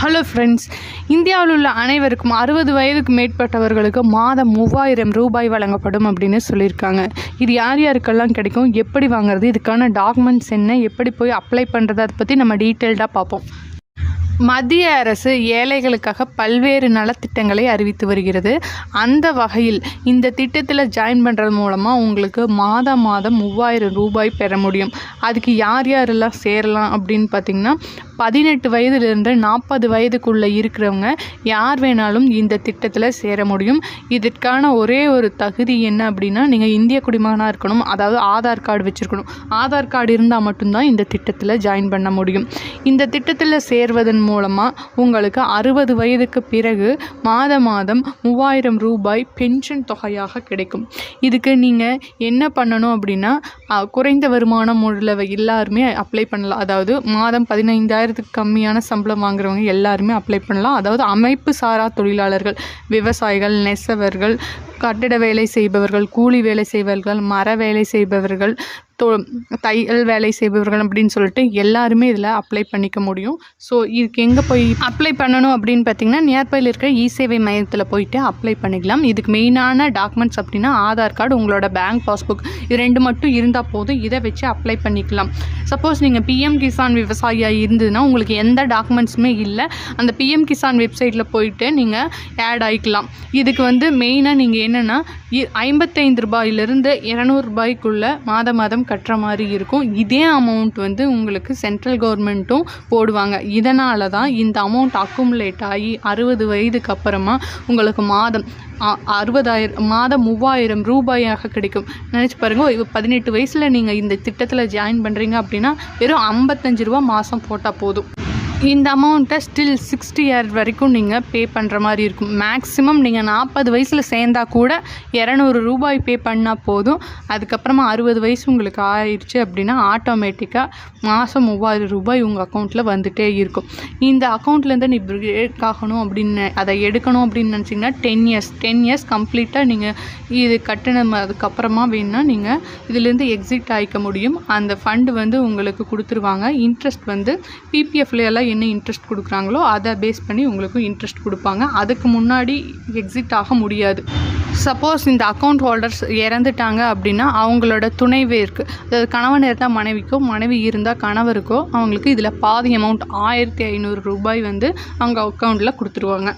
Hello friends இந்தியாவில் உள்ள அனைவருக்கும் அறுபது வயதுக்கு மேற்பட்டவர்களுக்கு மாதம் மூவாயிரம் ரூபாய் வழங்கப்படும் அப்படின்னு சொல்லியிருக்காங்க. இது யார் யாருக்கெல்லாம் கிடைக்கும்? எப்படி வாங்குறது? இதுக்கான டாக்குமெண்ட்ஸ் என்ன? எப்படி போய் அப்ளை பண்ணுறது அதை பற்றி நம்ம டீட்டெயில்டாக பார்ப்போம். மத்திய அரசு ஏழைகளுக்காக பல்வேறு நலத்திட்டங்களை அறிவித்து வருகிறது. அந்த வகையில் இந்த திட்டத்தில் ஜாயின் பண்ணுறது மூலமாக உங்களுக்கு மாதம் மாதம் மூவாயிரம் ரூபாய் பெற முடியும். அதுக்கு யார் யாரெல்லாம் சேரலாம் அப்படின்னு பார்த்திங்கன்னா பதினெட்டு வயதிலிருந்து நாற்பது வயதுக்குள்ளே இருக்கிறவங்க யார் வேணாலும் இந்த திட்டத்தில் சேர முடியும். இதற்கான ஒரே ஒரு தகுதி என்ன அப்படின்னா நீங்கள் இந்திய குடிமகனாக இருக்கணும். அதாவது ஆதார் கார்டு வச்சுருக்கணும். ஆதார் கார்டு இருந்தால் மட்டும்தான் இந்த திட்டத்தில் ஜாயின் பண்ண முடியும். இந்த திட்டத்தில் சேர்வதன் மூலமாக உங்களுக்கு அறுபது வயதுக்கு பிறகு மாத மாதம் மூவாயிரம் ரூபாய் பென்ஷன் தொகையாக கிடைக்கும். இதுக்கு நீங்கள் என்ன பண்ணணும் அப்படின்னா குறைந்த வருமானம் உள்ள எல்லாருமே அப்ளை பண்ணலாம். அதாவது மாதம் பதினைந்தாயிரம் பதினைந்தாயிரத்துக்கு கம்மியான சம்பளம் வாங்குறவங்க எல்லாருமே அப்ளை பண்ணலாம். அதாவது அமைப்பு சாரா தொழிலாளர்கள் விவசாயிகள் நெசவர்கள் கட்டிட வேலை செய்பவர்கள் கூலி வேலை செய்பவர்கள் மர வேலை செய்பவர்கள் தொ தையல் வேலை செய்பவர்கள் அப்படின்னு சொல்லிட்டு எல்லாருமே இதில் அப்ளை பண்ணிக்க முடியும். ஸோ இதுக்கு எங்கே போய் அப்ளை பண்ணணும் அப்படின்னு பார்த்தீங்கன்னா நியர்பையில் இருக்கிற இ சேவை மையத்தில் போயிட்டு அப்ளை பண்ணிக்கலாம். இதுக்கு மெயினான டாக்குமெண்ட்ஸ் அப்படின்னா ஆதார் கார்டு உங்களோட பேங்க் பாஸ்புக் இது ரெண்டு மட்டும் இருந்தால் போதும். இதை வச்சு அப்ளை பண்ணிக்கலாம். சப்போஸ் நீங்கள் பிஎம் கிசான் விவசாயியாக இருந்ததுன்னா உங்களுக்கு எந்த டாக்குமெண்ட்ஸுமே இல்லை. அந்த பிஎம் கிசான் வெப்சைட்டில் போயிட்டு நீங்கள் ஆட் ஆகிக்கலாம் இதுக்கு வந்து மெயினாக நீங்கள் என்னென்னா ஐம்பத்தைந்து ரூபாயிலிருந்து இரநூறுபாய்க்குள்ளே மாதம் மாதம் கட்டுற மாதிரி இருக்கும். இதே அமௌண்ட் வந்து உங்களுக்கு சென்ட்ரல் கவர்மெண்ட்டும் போடுவாங்க. இதனால தான் இந்த அமௌண்ட் அக்குமுலேட் ஆகி அறுபது வயதுக்கு அப்புறமா உங்களுக்கு மாதம் அ- அறுபதாயிரம் மாதம் மூவாயிரம் ரூபாயாக கிடைக்கும். நினச்சி பாருங்கள் இப்போ பதினெட்டு வயசில் நீங்கள் இந்த திட்டத்தில் ஜாயின் பண்ணுறீங்க அப்படின்னா வெறும் ஐம்பத்தஞ்சு ரூபா மாதம் போட்டால் போதும். இந்த அமௌண்ட்டை ஸ்டில் சிக்ஸ்டி இயர் வரைக்கும் நீங்கள் பே பண்ணுற மாதிரி இருக்கும். மேக்ஸிமம் நீங்கள் நாற்பது வயசில் சேர்ந்தா கூட இரநூறு ரூபாய் பே பண்ணால் போதும். அதுக்கப்புறமா அறுபது வயசு உங்களுக்கு ஆயிடுச்சு அப்படின்னா ஆட்டோமேட்டிக்காக மாதம் மூவாயிரம் ரூபாய் உங்கள் அக்கௌண்ட்டில் வந்துகிட்டே இருக்கும். இந்த அக்கௌண்ட்லேருந்து நீ பிரேக் ஆகணும் அப்படின்னு அதை எடுக்கணும் அப்படின்னு நினச்சிங்கன்னா டென் இயர்ஸ் டென் இயர்ஸ் கம்ப்ளீட்டாக நீங்கள் இது கட்டணம் அதுக்கப்புறமா வேணும்னா நீங்கள் இதுலேருந்து எக்ஸிட் ஆகிக்க முடியும். அந்த ஃபண்டு வந்து உங்களுக்கு கொடுத்துருவாங்க. இன்ட்ரெஸ்ட் வந்து பிபிஎஃப்ல எல்லாம் என்ன இன்ட்ரெஸ்ட் கொடுக்குறாங்களோ அதை பேஸ் பண்ணி உங்களுக்கும் இன்ட்ரெஸ்ட் கொடுப்பாங்க. அதுக்கு முன்னாடி எக்ஸிட் ஆக முடியாது. சப்போஸ் இந்த அக்கௌண்ட் ஹோல்டர்ஸ் இறந்துட்டாங்க அப்படின்னா அவங்களோட துணைவேருக்கு அதாவது கணவன் இருந்தால் மனைவிக்கோ மனைவி இருந்தால் கணவருக்கோ அவங்களுக்கு இதில் பாதி அமௌண்ட் ஆயிரத்தி ஐநூறு ரூபாய் வந்து அவங்க அக்கௌண்ட்டில் கொடுத்துருவாங்க.